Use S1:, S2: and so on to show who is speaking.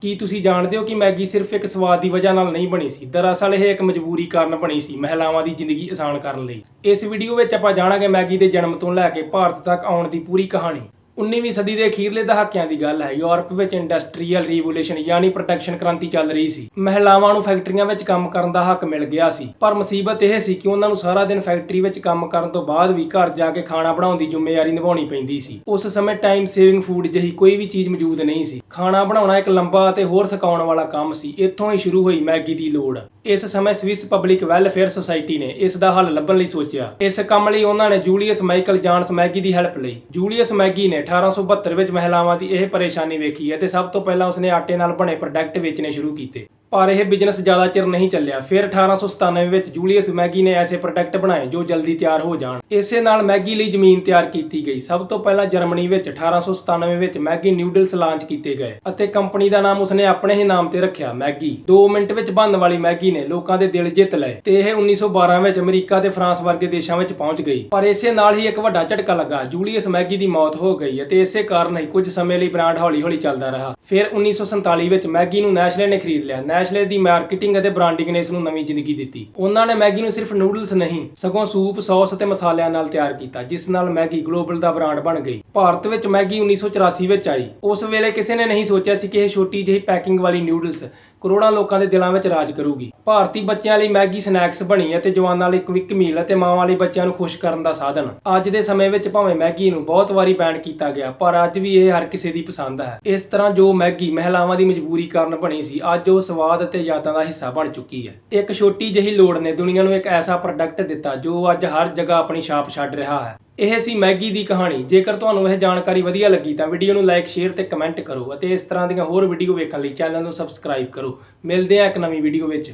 S1: ਕੀ ਤੁਸੀਂ ਜਾਣਦੇ ਹੋ ਕਿ ਮੈਗੀ ਸਿਰਫ ਇੱਕ ਸਵਾਦ ਦੀ ਵਜ੍ਹਾ ਨਾਲ ਨਹੀਂ ਬਣੀ ਸੀ? ਦਰਅਸਲ ਇਹ ਇੱਕ ਮਜਬੂਰੀ ਕਾਰਨ ਬਣੀ ਸੀ ਮਹਿਲਾਵਾਂ ਦੀ ਜ਼ਿੰਦਗੀ ਆਸਾਨ ਕਰਨ ਲਈ। ਇਸ ਵੀਡੀਓ ਵਿੱਚ ਆਪਾਂ ਜਾਣਾਂਗੇ ਮੈਗੀ ਦੇ ਜਨਮ ਤੋਂ ਲੈ ਕੇ ਭਾਰਤ ਤੱਕ ਆਉਣ ਦੀ ਪੂਰੀ ਕਹਾਣੀ। 19ਵੀਂ ਸਦੀ ਦੇ ਅਖੀਰਲੇ ਦਹਾਕਿਆਂ ਦੀ ਗੱਲ ਹੈ। ਯੂਰਪ ਵਿੱਚ ਇੰਡਸਟਰੀਅਲ ਰੀਵੋਲੂਸ਼ਨ ਯਾਨੀ ਪ੍ਰੋਟੈਕਸ਼ਨ ਕ੍ਰਾਂਤੀ ਚੱਲ ਰਹੀ ਸੀ। ਮਹਿਲਾਵਾਂ ਨੂੰ ਫੈਕਟਰੀਆਂ ਵਿੱਚ ਕੰਮ ਕਰਨ ਦਾ ਹੱਕ ਮਿਲ ਗਿਆ ਸੀ। ਪਰ ਮੁਸੀਬਤ ਇਹ ਸੀ ਕਿ ਉਹਨਾਂ ਨੂੰ ਸਾਰਾ ਦਿਨ ਫੈਕਟਰੀ ਵਿੱਚ ਕੰਮ ਕਰਨ ਤੋਂ ਬਾਅਦ ਵੀ ਘਰ ਜਾ ਕੇ ਖਾਣਾ ਬਣਾਉਣ ਦੀ ਜ਼ਿੰਮੇਵਾਰੀ ਨਿਭਾਉਣੀ ਪੈਂਦੀ ਸੀ। ਉਸ ਸਮੇਂ ਟਾਈਮ ਸੇਵਿੰਗ ਫੂਡ ਜਿਹੀ ਕੋਈ ਵੀ ਚੀਜ਼ ਮੌਜੂਦ ਨਹੀਂ ਸੀ। ਖਾਣਾ ਬਣਾਉਣਾ ਇੱਕ ਲੰਬਾ ਅਤੇ ਹੋਰ ਥਕਾਉਣ ਵਾਲਾ ਕੰਮ ਸੀ। ਇੱਥੋਂ ਹੀ ਸ਼ੁਰੂ ਹੋਈ ਮੈਗੀ ਦੀ ਲੋੜ। ਇਸ ਸਮੇਂ ਸਵਿਸ ਪਬਲਿਕ ਵੈਲਫੇਅਰ ਸੁਸਾਇਟੀ ਨੇ ਇਸ ਦਾ ਹੱਲ ਲੱਭਣ ਲਈ ਸੋਚਿਆ। ਇਸ ਕੰਮ ਲਈ ਉਹਨਾਂ ਨੇ ਜੂਲੀਅਸ ਮਾਈਕਲ ਜਾਨਸ ਮੈਗੀ ਦੀ ਹੈਲਪ ਲਈ। ਜੂਲੀਅਸ ਮੈਗੀ ਨੇ 1872 ਵਿੱਚ ਮਹਿਲਾਵਾਂ ਦੀ ਇਹ ਪਰੇਸ਼ਾਨੀ ਵੇਖੀ ਅਤੇ ਸਭ ਤੋਂ ਪਹਿਲਾਂ ਉਸਨੇ ਆਟੇ ਨਾਲ ਬਣੇ ਪ੍ਰੋਡਕਟ ਵੇਚਣੇ ਸ਼ੁਰੂ ਕੀਤੇ। ਪਰ ਇਹ ਬਿਜ਼ਨਸ ਜ਼ਿਆਦਾ ਚਿਰ ਨਹੀਂ ਚੱਲਿਆ। ਫਿਰ 1897 ਵਿੱਚ ਜੂਲੀਅਸ ਮੈਗੀ ਨੇ ਐਸੇ ਪ੍ਰੋਡਕਟ ਬਣਾਏ ਜੋ ਜਲਦੀ ਤਿਆਰ ਹੋ ਜਾਣ। ਇਸੇ ਨਾਲ ਮੈਗੀ ਲਈ ਜ਼ਮੀਨ ਤਿਆਰ ਕੀਤੀ ਗਈ। ਸਭ ਤੋਂ ਪਹਿਲਾਂ ਜਰਮਨੀ ਵਿੱਚ 1897 ਵਿੱਚ ਮੈਗੀ ਨਿਊਡਲਸ ਲਾਂਚ ਕੀਤੇ ਗਏ ਅਤੇ ਕੰਪਨੀ ਦਾ ਨਾਮ ਉਸਨੇ ਆਪਣੇ ਹੀ ਨਾਮ ਤੇ ਰੱਖਿਆ ਮੈਗੀ 2 ਮਿੰਟ ਵਿੱਚ ਬਣਨ ਵਾਲੀ ਮੈਗੀ ਨੇ ਲੋਕਾਂ ਦੇ ਦਿਲ ਜਿੱਤ ਲਏ ਤੇ ਇਹ 1912 ਵਿੱਚ ਅਮਰੀਕਾ ਤੇ ਫਰਾਂਸ ਵਰਗੇ ਦੇਸ਼ਾਂ ਵਿੱਚ ਪਹੁੰਚ ਗਈ। ਪਰ ਇਸੇ ਨਾਲ ਹੀ ਇੱਕ ਵੱਡਾ ਝਟਕਾ ਲੱਗਾ। ਜੂਲੀਅਸ ਮੈਗੀ ਦੀ ਮੌਤ ਹੋ ਗਈ ਅਤੇ ਇਸੇ ਕਾਰਨ ਹੀ ਕੁਝ ਸਮੇਂ ਲਈ ਬ੍ਰਾਂਡ ਹੌਲੀ-ਹੌਲੀ ਚੱਲਦਾ ਰਿਹਾ। ਫਿਰ 1947 ਵਿੱਚ ਮੈਗੀ ਨੂੰ ਨੈਸਲੇ ਨੇ ਖਰੀਦ ਲਿਆ। ਨੈਸਲੇ ਦੀ ਮਾਰਕੀਟਿੰਗ ਅਤੇ ਬ੍ਰਾਂਡਿੰਗ ਨੇ ਇਸ ਨੂੰ ਨਵੀਂ ਜ਼ਿੰਦਗੀ ਦਿੱਤੀ। ਉਹਨਾਂ ਨੇ ਮੈਗੀ ਨੂੰ ਸਿਰਫ ਨੂਡਲਸ ਨਹੀਂ, ਸਗੋਂ ਸੂਪ, ਸੌਸ ਅਤੇ ਮਸਾਲਿਆਂ ਨਾਲ ਤਿਆਰ ਕੀਤਾ, ਜਿਸ ਨਾਲ ਮੈਗੀ ਗਲੋਬਲ ਦਾ ਬ੍ਰਾਂਡ ਬਣ ਗਈ। ਭਾਰਤ ਵਿੱਚ ਮੈਗੀ 1984 ਵਿੱਚ ਆਈ। ਉਸ ਵੇਲੇ ਕਿਸੇ ਨੇ ਨਹੀਂ ਸੋਚਿਆ ਸੀ ਕਿ ਇਹ ਛੋਟੀ ਜਿਹੀ ਪੈਕਿੰਗ ਵਾਲੀ ਨੂਡਲਸ ਕਰੋੜਾਂ ਲੋਕਾਂ ਦੇ ਦਿਲਾਂ ਵਿੱਚ ਰਾਜ ਕਰੂਗੀ। ਭਾਰਤੀ ਬੱਚਿਆਂ ਲਈ ਮੈਗੀ ਸਨੈਕਸ ਬਣੀ ਅਤੇ ਜਵਾਨਾਂ ਲਈ ਕੁਇਕ ਮੀਲ ਅਤੇ ਮਾਵਾਂ ਲਈ ਬੱਚਿਆਂ ਨੂੰ ਖੁਸ਼ ਕਰਨ ਦਾ ਸਾਧਨ। ਅੱਜ ਦੇ ਸਮੇਂ ਵਿੱਚ ਭਾਵੇਂ ਮੈਗੀ ਨੂੰ ਬਹੁਤ ਵਾਰੀ ਬੈਨ ਕੀਤਾ ਗਿਆ, ਪਰ ਅੱਜ ਵੀ ਇਹ ਹਰ ਕਿਸੇ ਦੀ ਪਸੰਦ ਹੈ। ਇਸ ਤਰ੍ਹਾਂ ਜੋ ਮੈਗੀ ਮਹਿਲਾਵਾਂ ਦੀ ਮਜਬੂਰੀ ਕਾਰਨ ਬਣੀ ਸੀ, ਅੱਜ ਉਹ ਸਵਾਦ ਅਤੇ ਯਾਦਾਂ ਦਾ ਹਿੱਸਾ ਬਣ ਚੁੱਕੀ ਹੈ। ਇੱਕ ਛੋਟੀ ਜਿਹੀ ਲੋੜ ਨੇ ਦੁਨੀਆ ਨੂੰ ਇੱਕ ਐਸਾ ਪ੍ਰੋਡਕਟ ਦਿੱਤਾ ਜੋ ਅੱਜ ਹਰ ਜਗ੍ਹਾ ਆਪਣੀ ਛਾਪ ਛੱਡ ਰਿਹਾ ਹੈ। ਇਹ ਸੀ ਮੈਗੀ ਦੀ ਕਹਾਣੀ। ਜੇਕਰ ਤੁਹਾਨੂੰ ਇਹ ਜਾਣਕਾਰੀ ਵਧੀਆ ਲੱਗੀ ਤਾਂ ਵੀਡੀਓ ਨੂੰ ਲਾਈਕ, ਸ਼ੇਅਰ ਤੇ ਕਮੈਂਟ ਕਰੋ ਅਤੇ ਇਸ ਤਰ੍ਹਾਂ ਦੀਆਂ ਹੋਰ ਵੀਡੀਓ ਵੇਖਣ ਲਈ ਚੈਨਲ ਨੂੰ ਸਬਸਕ੍ਰਾਈਬ ਕਰੋ। ਮਿਲਦੇ ਹਾਂ ਇੱਕ ਨਵੀਂ ਵੀਡੀਓ ਵਿੱਚ।